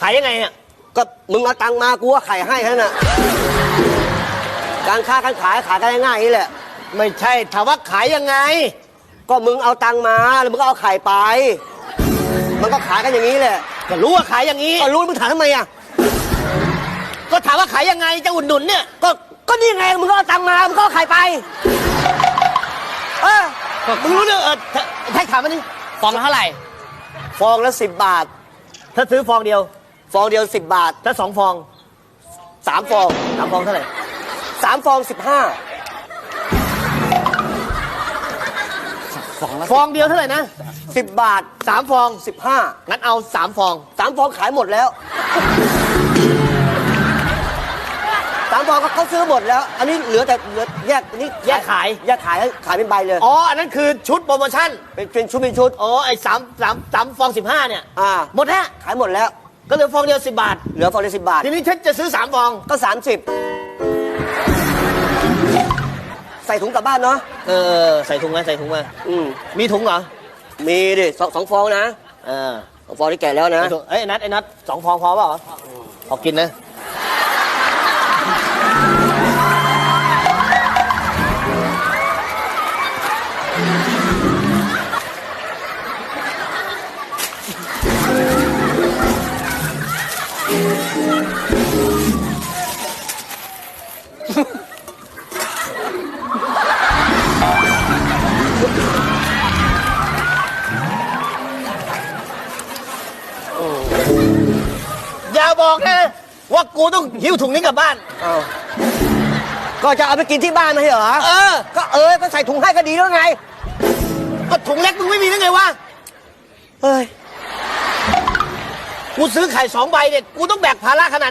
ขายยังไงอะก็มึงเอาตังค์มากูก็ไข่ให้แค่นั้นน่ะการค้าการขายขายกันง่ายๆนี่แหละ ไม่ใช่ถามว่าขายยังไง ก็มึงเอาตังค์มาแล้วมึงก็เอาไข่ไป มันก็ขายกันอย่างนี้แหละก็รู้ว่าขายอย่างนี้ก็รู้มึงถามทำไมอะก็ถามว่าขายยังไงจะอุดหนุนเนี่ยก็ก็นี่ไงมึงก็เอาตังค์มามึงก็เอาไข่ไปเออมึงรู้เรื่องเออแท็กถามมันนี่ฟองละเท่าไหร่ ฟองละสิบบาท ถ้าซื้อฟองเดียว ฟองเดียวสิบบาทถ้าสองฟองสามฟองสามฟองเท่าไหร่สามฟองสิบห้าฟองเดียวเท่าไหร่นะสิบบาท สามฟองสิบห้างั้นเอาสามฟองสามฟองขายหมดแล้วสามฟองก็เขาซื้อหมดแล้ว อันนี้เหลือแต่เหลือแยกอันนี้แยกขายแยกขายขายเป็นใบเลยอ๋ออันนั้นคือชุดโปรโมชั่นเป็นเป็นชุดเป็นชุดอ๋อไอ้สามสามสามฟองสิบห้าเนี่ยอ่าหมดแล้วขายหมดแล้ว ก็เหลือฟองเดียวสิบบาท เหลือฟองละสิบบาท ทีนี้ฉันจะซื้อสามฟอง ก็สามสิบใส่ถุงกลับบ้านเนาะเออ ใส่ถุงมาใส่ถุงมา อืมมีถุงเหรอมีดิสองสองฟองนะเออสองฟองที่แก่แล้วนะ ใส่ถุงเอ้ยไอ้นัทไอ้นัทสองฟองพอเปล่าพอกินนะ อย่าบอกนะว่ากูต้องหิ้วถุงนี้กลับบ้านเอาก็จะเอาไปกินที่บ้านไม่ใช่เหรอ เออ ก็เออ ก็ใส่ถุงให้ก็ดีแล้วไงก็ถุงเล็กมึงไม่มีได้ไงวะเฮ้ย กูซื้อไข่สองใบเนี่ย กูต้องแบกภาระขนาด